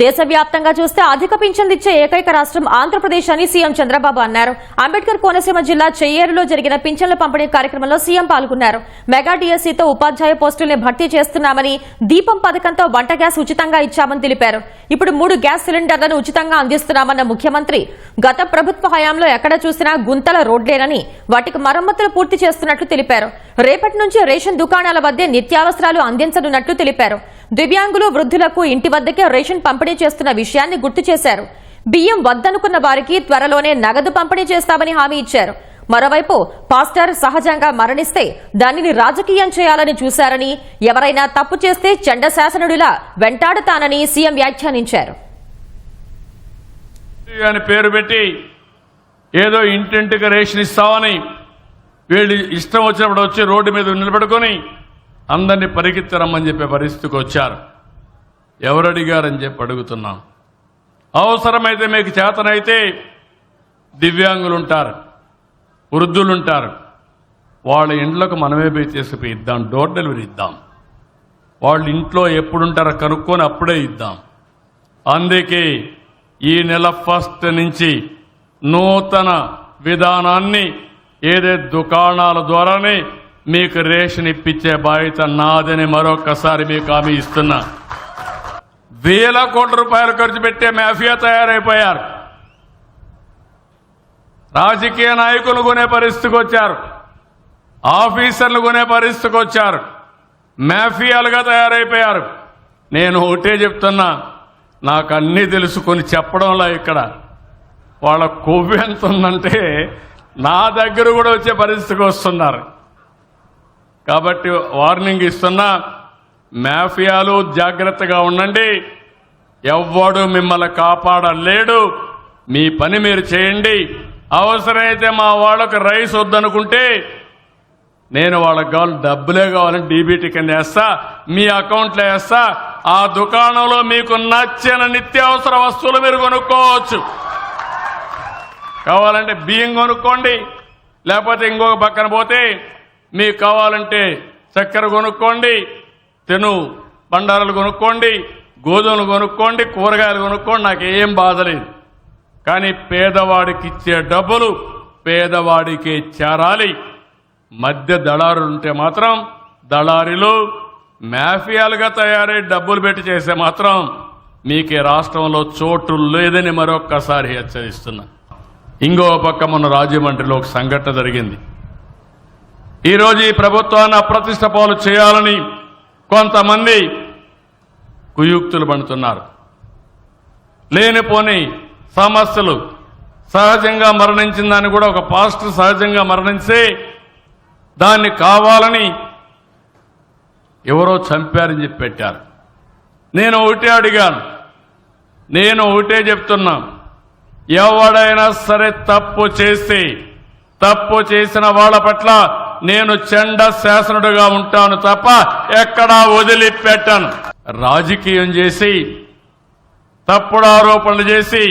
దేశవ్యాప్తంగా చూస్తే అధిక పింఛన్లు ఇచ్చే ఏకైక రాష్ట్రం ఆంధ్రప్రదేశ్ అని సీఎం చంద్రబాబు అన్నారు. అంబేద్కర్ కోనసీమ జిల్లా చెయ్యేరులో జరిగిన పింఛన్ల పంపిణీ కార్యక్రమంలో సీఎం పాల్గొన్నారు. మెగా డిఎస్సీతో ఉపాధ్యాయ పోస్టుల్ని భర్తీ చేస్తున్నామని దీపం పథకంతో వంట గ్యాస్ ఉచితంగా ఇచ్చామని తెలిపారు. ఇప్పుడు మూడు గ్యాస్ సిలిండర్లను ఉచితంగా అందిస్తున్నామన్న ముఖ్యమంత్రి గత ప్రభుత్వ హయాంలో ఎక్కడ చూసినా గుంతల రోడ్లేనని వాటికి మరమ్మతులు పూర్తి చేస్తున్నట్లు తెలిపారు. రేపటి నుంచి రేషన్ దుకాణాల వద్దే నిత్యావసరాలు అందించనున్నట్లు తెలిపారు. దివ్యాంగులు వృద్ధులకు ఇంటి వద్దకే రేషన్ పంపిణీ చేస్తున్న విషయాన్ని గుర్తు చేశారు. బియ్యం వద్దనుకున్న వారికి త్వరలోనే నగదు పంపిణీ చేస్తామని హామీ ఇచ్చారు. మరోవైపు పాస్టర్ సహజంగా మరణిస్తే దానిని రాజకీయం చేయాలని చూశారని ఎవరైనా తప్పు చేస్తే చండ శాసనుడిలా వెంటాడుతానని సీఎం వ్యాఖ్యానించారు. పేరు పెట్టి ఏదో ఇంటింటికి రేషన్ ఇస్తామని వీళ్ళు ఇష్టం వచ్చినప్పుడు వచ్చి రోడ్డు మీద నిలబడుకొని అందరినీ పరిగెత్తరమ్మని చెప్పే పరిస్థితికి వచ్చారు. ఎవరు అడిగారని చెప్పి అడుగుతున్నాం అవసరమైతే మీకు చేతనైతే దివ్యాంగులు ఉంటారు వృద్ధులు ఉంటారు వాళ్ళ ఇండ్లకు మనమే పోయి తీసుకుపోయి ఇద్దాం డోర్ డెలివరీ ఇద్దాం. వాళ్ళు ఇంట్లో ఎప్పుడుంటారో కనుక్కొని అప్పుడే ఇద్దాం. అందుకే ఈ నెల ఫస్ట్ నుంచి నూతన విధానాన్ని ఏదే దుకాణాల ద్వారానే మీకు రేషన్ ఇప్పించే బాధ్యత నాదని మరొకసారి మీకు హామీ ఇస్తున్నా. వేల కోట్ల రూపాయలు ఖర్చు పెట్టే మాఫియా తయారైపోయారు. రాజకీయ నాయకులు కొనే పరిస్థితికి వచ్చారు. ఆఫీసర్లు కొనే పరిస్థితికి వచ్చారు. మాఫియాలుగా తయారైపోయారు. నేను ఒకటే చెప్తున్నా నాకు అన్నీ తెలుసుకొని చెప్పడంలో ఇక్కడ. వాళ్ళ కొవ్వు ఎంత ఉందంటే నా దగ్గర కూడా వచ్చే పరిస్థితికి వస్తున్నారు. కాబట్టి వార్నింగ్ ఇస్తున్నా మాఫియాలు జాగ్రత్తగా ఉండండి. ఎవ్వడు మిమ్మల్ని కాపాడలేడు. మీ పని మీరు చేయండి. అవసరమైతే మా వాళ్ళకు రైస్ వద్దనుకుంటే నేను వాళ్ళకి కావాలి డబ్బులే కావాలని డీబీటీ కింద వేస్తా మీ అకౌంట్లో వేస్తా. ఆ దుకాణంలో మీకు నచ్చిన నిత్యావసర వస్తువులు మీరు కొనుక్కోవచ్చు. కావాలంటే బియ్యం కొనుక్కోండి. లేకపోతే ఇంకొక పక్కన పోతే మీకు కావాలంటే చక్కెర కొనుక్కోండి. చెను బండారాలు కొనుక్కోండి గోధుమలు కొనుక్కోండి కూరగాయలు కొనుక్కోండి నాకు ఏం బాధ లేదు. కానీ పేదవాడికి ఇచ్చే డబ్బులు పేదవాడికి చేరాలి. మధ్య దళారులు ఉంటే మాత్రం దళారీలు మాఫియాలుగా తయారై డబ్బులు పెట్టి చేస్తే మాత్రం మీకు రాష్ట్రంలో చోటు లేదని మరొక్కసారి హెచ్చరిస్తున్నా. ఇంకో పక్క మన రాజమండ్రిలో ఒక సంఘటన జరిగింది. ఈరోజు ఈ ప్రభుత్వాన్ని అప్రతిష్ట పాలు చేయాలని కొంతమంది కుయుక్తులు పడుతున్నారు. లేనిపోని సమస్యలు సహజంగా మరణించిందని కూడా ఒక పాస్టర్ సహజంగా మరణించే దాన్ని కావాలని ఎవరో చంపారని చెప్పి పెట్టారు. నేను ఒకటే అడిగాను. నేను ఒకటే చెప్తున్నా. ఎవడైనా సరే తప్పు చేస్తే తప్పు చేసిన వాళ్ళ పట్ల నేను చెండ శాసనుడుగా ఉంటాను తప్ప ఎక్కడా వదిలిపెట్టను. రాజకీయం చేసి తప్పుడు ఆరోపణలు చేసి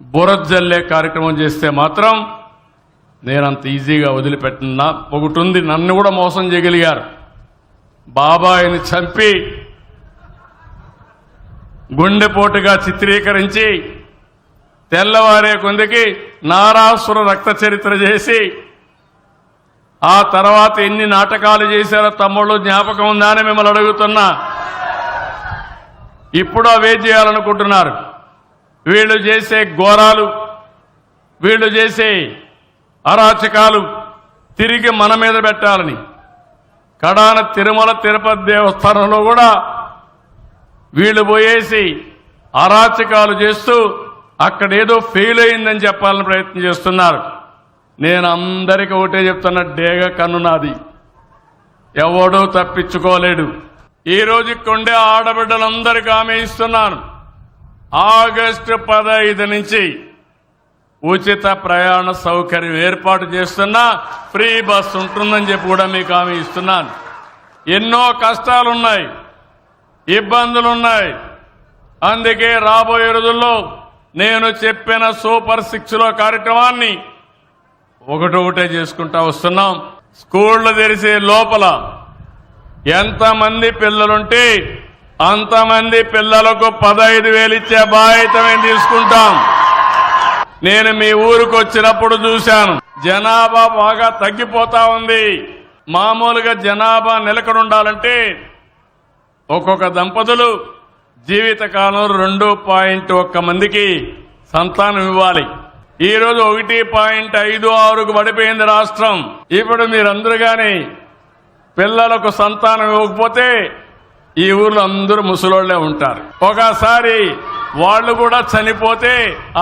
బురజల్లే కార్యక్రమం చేస్తే మాత్రం నేనంత ఈజీగా వదిలిపెట్టినా ఒకటి ఉంది నన్ను కూడా మోసం చేయగలిగారు. బాబాయిని చంపి గుండెపోటుగా చిత్రీకరించి తెల్లవారే కొందికి నారాసుర రక్త చరిత్ర చేసి ఆ తర్వాత ఎన్ని నాటకాలు చేశారో తమ్ముళ్ళు జ్ఞాపకం ఉందా అని మిమ్మల్ని అడుగుతున్నా. ఇప్పుడు అవే చేయాలనుకుంటున్నారు. వీళ్ళు చేసే ఘోరాలు వీళ్ళు చేసే అరాచకాలు తిరిగి మన మీద పెట్టాలని. కడాన తిరుమల తిరుపతి దేవస్థానంలో కూడా వీళ్ళు పోయేసి అరాచకాలు చేస్తూ అక్కడ ఏదో ఫెయిల్ అయిందని చెప్పాలని ప్రయత్నం చేస్తున్నారు. నేను అందరికీ ఒకటే చెప్తున్న డేగ కన్ను నాది. ఎవడూ తప్పించుకోలేడు. ఈరోజు రోజు కొండే ఆడబిడ్డలందరికీ ఆమె ఇస్తున్నాను. ఆగస్టు పదహైదు నుంచి ఉచిత ప్రయాణ సౌకర్యం ఏర్పాటు చేస్తున్నా ఫ్రీ బస్ ఉంటుందని చెప్పి కూడా మీకు ఆమె ఇస్తున్నాను. ఎన్నో కష్టాలున్నాయి ఇబ్బందులున్నాయి. అందుకే రాబోయే రోజుల్లో నేను చెప్పిన సూపర్ సిక్స్లో కార్యక్రమాన్ని ఒకటొకటే చేసుకుంటా వస్తున్నాం. స్కూళ్ళు తెరిసే లోపల ఎంతమంది పిల్లలుంటే అంతమంది పిల్లలకు పదహైదు వేలు ఇచ్చే బాధ్యత మేము తీసుకుంటాం. నేను మీ ఊరికి వచ్చినప్పుడు చూశాను. జనాభా బాగా తగ్గిపోతా ఉంది. మామూలుగా జనాభా నిలకడ ఉండాలంటే ఒక్కొక్క దంపతులు జీవితకాలం రెండు పాయింట్ ఒక్క మందికి సంతానం ఇవ్వాలి. ఈ రోజు ఒకటి పాయింట్ ఐదు ఆరుకు పడిపోయింది రాష్ట్రం. ఇప్పుడు మీరందరూ కానీ పిల్లలకు సంతానం ఇవ్వకపోతే ఈ ఊర్లో అందరూ ముసలోళ్ళే ఉంటారు. ఒకసారి వాళ్ళు కూడా చనిపోతే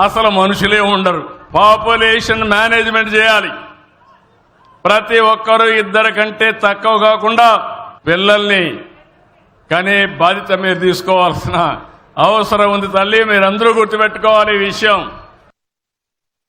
అసలు మనుషులే ఉండరు. పాపులేషన్ మేనేజ్మెంట్ చేయాలి. ప్రతి ఒక్కరూ ఇద్దరి కంటే తక్కువ కాకుండా పిల్లల్ని కానీ బాధ్యత మీరు తీసుకోవాల్సిన అవసరం ఉంది తల్లి. మీరందరూ గుర్తుపెట్టుకోవాలి ఈ విషయం.